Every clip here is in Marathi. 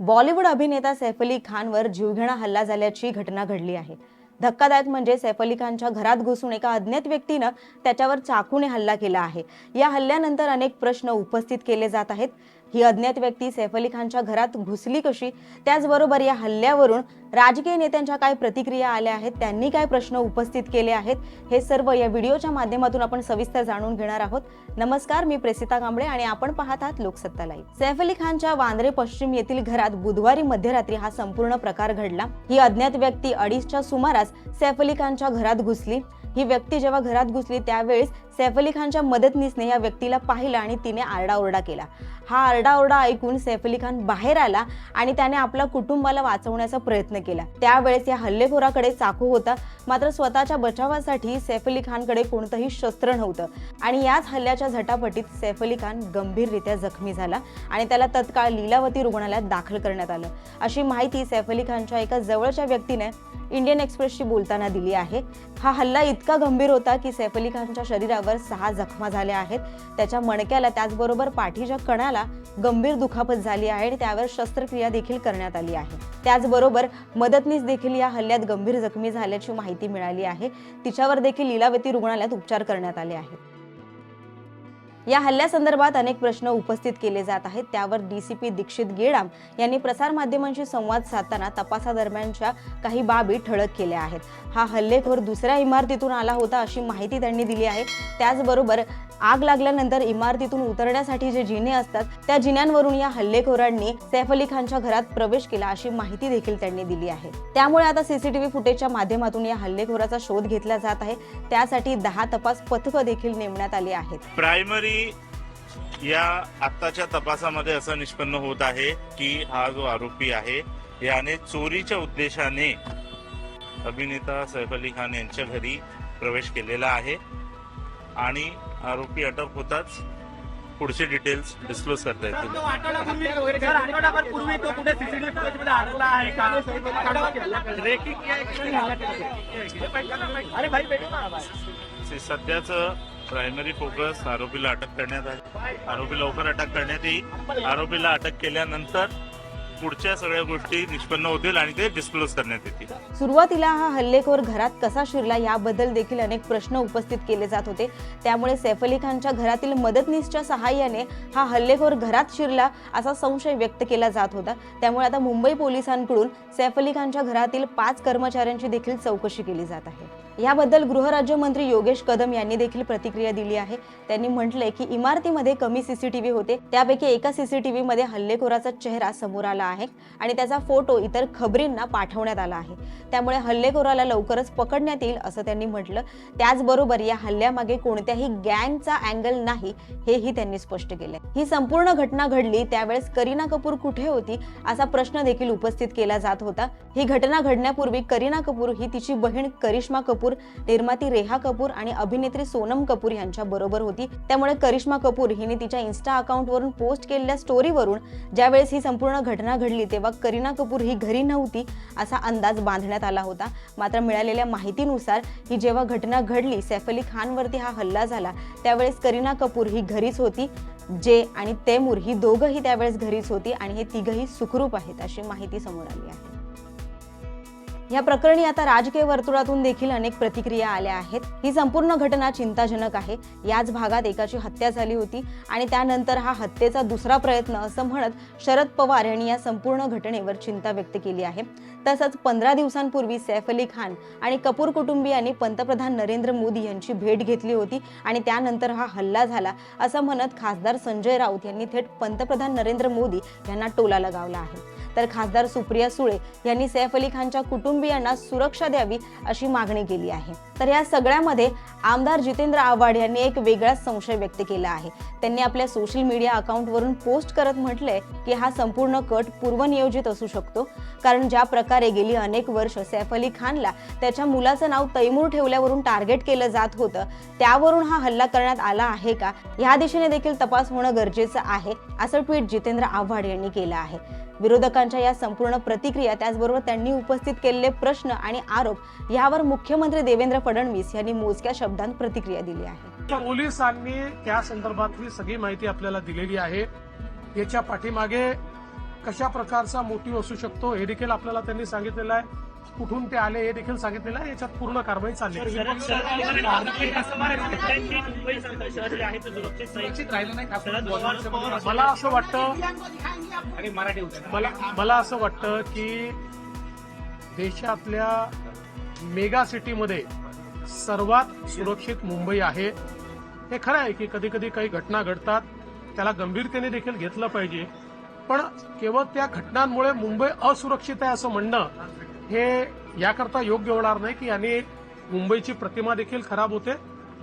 बॉलिवूड अभिनेता सैफ अली खानवर जीवघेणा हल्ला झाल्याची घटना घडली आहे. धक्कादायक म्हणजे सैफ अली खानच्या घरात घुसून एका अज्ञात व्यक्तीनं त्याच्यावर चाकूने हल्ला केला आहे. या हल्ल्यानंतर अनेक प्रश्न उपस्थित केले जात आहेत. ही अज्ञात व्यक्ती सैफ अली खानच्या घरात घुसली कशी? त्याचबरोबर या हल्ल्यावरून राजकीय नेत्यांच्या काय प्रतिक्रिया आल्या आहेत? त्यांनी काय प्रश्न उपस्थित केले आहेत? हे सर्व या व्हिडिओच्या माध्यमातून आपण सविस्तर जाणून घेणार आहोत. नमस्कार मी प्रेसिता कांबळे आणि आपण पाहत आहात लोकसत्ता लाईव्ह. सैफ अली खानच्या वांद्रे पश्चिम येथील घरात बुधवारी मध्यरात्री हा संपूर्ण प्रकार घडला. ही अज्ञात व्यक्ती अडीचच्या सुमारास सैफ अली खानच्या घरात घुसली. ही व्यक्ती जेव्हा घरात घुसली त्यावेळेस सैफ अली खानच्या मदतनीसने या व्यक्तीला पाहिलं आणि तिने आरडाओरडा केला. हा आरडाओरडा ऐकून सैफ अली खान बाहेर आला आणि त्याने आपल्या कुटुंबाला वाचवण्याचा प्रयत्न केला. त्यावेळेस या हल्लेखोराकडे चाकू होता मात्र स्वतःच्या बचावासाठी सैफ अली खानकडे कोणतंही शस्त्र नव्हतं. आणि याच हल्ल्याच्या झटापटीत सैफ अली खान गंभीररित्या जखमी झाला आणि त्याला तत्काळ लीलावती रुग्णालयात दाखल करण्यात आलं. अशी माहिती सैफ अली खानच्या एका जवळच्या व्यक्तीने इंडियन एक्सप्रेसशी बोलताना दिली आहे. हा हल्ला इतका गंभीर होता की सैफ अली खानच्या शरीरावर सहा जखमा झाल्या आहेत. त्याच्या मणक्याला त्याचबरोबर पाठीच्या कणाला गंभीर दुखापत झाली आहे आणि त्यावर शस्त्रक्रिया देखील करण्यात आली आहे. त्याचबरोबर मदतनीस देखील या हल्ल्यात गंभीर जखमी झाल्याची माहिती मिळाली आहे. तिच्यावर देखील लीलावती रुग्णालयात उपचार करण्यात आले आहेत. या हल्ल्यासंदर्भात अनेक प्रश्न उपस्थित केले जात आहेत. त्यावर डीसीपी दीक्षित गेडाम यांनी प्रसारमाध्यमांशी संवाद साधताना तपासादरम्यानच्या काही बाबी ठळक केल्या आहेत. हा हल्लेखोर दुसऱ्या इमारतीतून आला होता अशी माहिती त्यांनी दिली आहे. त्याचबरोबर आग लागल्यानंतर इमारतीतून उतरण्यासाठी जे जिने असतात त्या जिन्यांवरून या हल्लेखोरांनी सैफ अली खानच्या घरात प्रवेश केला अशी माहिती देखील त्यांनी दिली आहे. त्यामुळे आता सीसीटीव्ही फुटेजच्या माध्यमातून या हल्लेखोराचा शोध घेतला जात आहे. त्यासाठी दहा तपास पथकं देखील नेमण्यात आली आहेत. प्रायमरी या आत्ताच्या तपासामध्ये असं निष्पन्न होत आहे की हा जो आरोपी आहे याने चोरीच्या उद्देशाने अभिनेता सैफ अली खान यांच्या घरी प्रवेश केलेला आहे. आणि आरोपी अटक होताच पुढचे डिटेल्स डिस्क्लोज करता येतील. सध्याचं प्रायमरी फोकस आरोपीला अटक करण्यात आहे आरोपी लवकर अटक करण्यात येईल. आरोपीला अटक केल्यानंतर पुढच्या सगळ्या गोष्टी निष्पन्न होतील आणि ते डिस्क्लोज करण्यात येतील. सुरुवातीला हा हल्लेखोर घरात कसा शिरला याबद्दल देखील अनेक प्रश्न उपस्थित केले जात होते. त्यामुळे सैफ अली खानच्या घरातील मदतनीसच्या सहाय्याने हा हल्लेखोर घरात शिरला असा संशय व्यक्त केला जात होता. त्यामुळे आता मुंबई पोलिसांकडून सैफ अली खानच्या घरातील पाच कर्मचाऱ्यांची देखील चौकशी केली जात आहे. याबद्दल गृहराज्यमंत्री योगेश कदम यांनी देखील प्रतिक्रिया दिली आहे. त्यांनी म्हटलंय की इमारतीमध्ये कमी सीसीटीव्ही होते. त्यापैकी एका सीसीटीव्ही मध्ये हल्लेखोराचा चेहरा समोर आला आहे आणि त्याचा फोटो इतर खबरींना पाठवण्यात आला आहे. त्यामुळे हल्लेखोराला लवकरच पकडण्यात येईल असं त्यांनी म्हटलं. त्याचबरोबर या हल्ल्यामागे कोणत्याही गँगचा अँगल नाही हेही त्यांनी स्पष्ट केलंय. ही संपूर्ण घटना घडली त्यावेळेस करीना कपूर कुठे होती असा प्रश्न देखील उपस्थित केला जात होता. ही घटना घडण्यापूर्वी करीना कपूर ही तिची बहीण करिश्मा कपूर निर्माती रेहा कपूर आणि अभिनेत्री सोनम कपूर यांच्या बरोबर होती. त्यामुळे करिश्मा कपूर हिने तिच्या इन्स्टा अकाउंटवरून पोस्ट केलेल्या स्टोरीवरून ज्यावेळेस ही संपूर्ण घटना घडली तेव्हा करीना कपूर ही घरी नव्हती असा अंदाज बांधण्यात आला होता. मात्र मिळालेल्या माहितीनुसार ही जेव्हा घटना घडली सैफ अली खानवरती हा हल्ला झाला त्यावेळेस करीना कपूर ही घरीच होती. जे आणि तैमूर ही दोघंही त्यावेळेस घरीच होती आणि हे तिघही सुखरूप आहेत अशी माहिती समोर आली आहे. या प्रकरणी आता राजकीय वर्तुळातून देखील अनेक प्रतिक्रिया आल्या आहेत. ही संपूर्ण घटना चिंताजनक आहे. याच भागात एकाची हत्या झाली होती आणि त्यानंतर हा हत्येचा दुसरा प्रयत्न असं म्हणत शरद पवार यांनी या संपूर्ण घटनेवर चिंता व्यक्त केली आहे. तसंच पंधरा दिवसांपूर्वी सैफ अली खान आणि कपूर कुटुंबियांनी पंतप्रधान नरेंद्र मोदी यांची भेट घेतली होती आणि त्यानंतर हा हल्ला झाला असं म्हणत खासदार संजय राऊत यांनी थेट पंतप्रधान नरेंद्र मोदी यांना टोला लगावला आहे. तर खासदार सुप्रिया सुळे यांनी सैफ अली खानच्या कुटुंबियांना सुरक्षा द्यावी अशी मागणी केली आहे. तर या सगळ्यामध्ये आमदार जितेंद्र आव्हाड यांनी एक वेगळाच संशय व्यक्त केला आहे. त्यांनी आपल्या सोशल मीडिया अकाउंटवरून पोस्ट करत म्हटलंय की हा संपूर्ण कट पूर्वनियोजित असू शकतो. कारण ज्या प्रकारे गेली अनेक वर्ष सैफ अली खानला त्याच्या मुलाचं नाव तैमूर ठेवल्यावरून टार्गेट केलं जात होतं त्यावरून हा हल्ला करण्यात आला आहे का? या दिशेने देखील तपास होणं गरजेचं आहे असं ट्विट जितेंद्र आव्हाड यांनी केलं आहे. विरोधकांच्या या संपूर्ण प्रतिक्रिया त्याचबरोबर त्यांनी उपस्थित केलेले प्रश्न आणि आरोप यावर मुख्यमंत्री देवेंद्र फडणवीस यांनी मोजक्या शब्दांत प्रतिक्रिया दिली आहे पोलिसांनी त्या संदर्भातली सगळी माहिती आपल्याला दिलेली आहे याच्या पाठीमागे कशा प्रकारचा मोटिव्ह असू शकतो हे देखील आपल्याला त्यांनी सांगितलेलं आहे कुठून ते आले हे देखील सांगितलेलं आहे याच्यात पूर्ण कारवाई चालली मला असं वाटतं आणि मराठी होते मला मला असं वाटतं की देशातल्या मेगा सिटीमध्ये सर्वात सुरक्षित मुंबई आहे. हे खरं आहे की कधी कधी काही घटना घडतात त्याला गंभीरतेने देखील घेतलं पाहिजे. पण केवळ त्या घटनांमुळे मुंबई असुरक्षित आहे असं म्हणणं हे याकरता योग्य होणार नाही की याने मुंबईची प्रतिमा देखील खराब होते.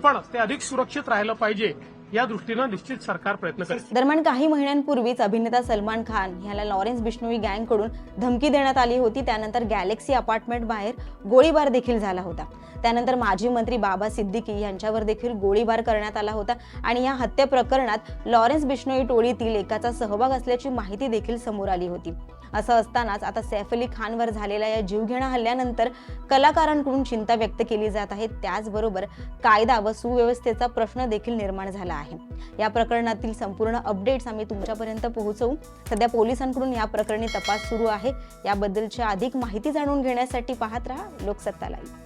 पण ते अधिक सुरक्षित राहिलं पाहिजे. या दृष्टीनं निश्चित सरकार प्रयत्न करेल. दरम्यान काही महिन्यांपूर्वीच अभिनेता सलमान खान ह्याला लॉरेन्स बिश्नोई गँगकडून धमकी देण्यात आली होती. त्यानंतर गॅलेक्सी अपार्टमेंट बाहेर गोळीबार देखील झाला होता. त्यानंतर माजी मंत्री बाबा सिद्दीकी यांच्यावर देखील गोळीबार करण्यात आला होता आणि या हत्या प्रकरणात लॉरेन्स बिष्णोई टोळीतील एकाचा सहभाग असल्याची माहिती देखील समोर आली होती. असं असतानाच आता सैफ अली खानवर झालेल्या या जीवघेणा हल्ल्यानंतर कलाकारांकडून चिंता व्यक्त केली जात आहे. त्याचबरोबर कायदा व सुव्यवस्थेचा प्रश्न देखील निर्माण झाला आहे. आहे या प्रकरणातील संपूर्ण अपडेट्स आम्ही तुमच्यापर्यंत पोहोचवू. सध्या पोलिसांकडून या प्रकरणी तपास सुरू आहे. याबद्दलची अधिक माहिती जाणून घेण्यासाठी पाहत राहा लोकसत्ता लाईव्ह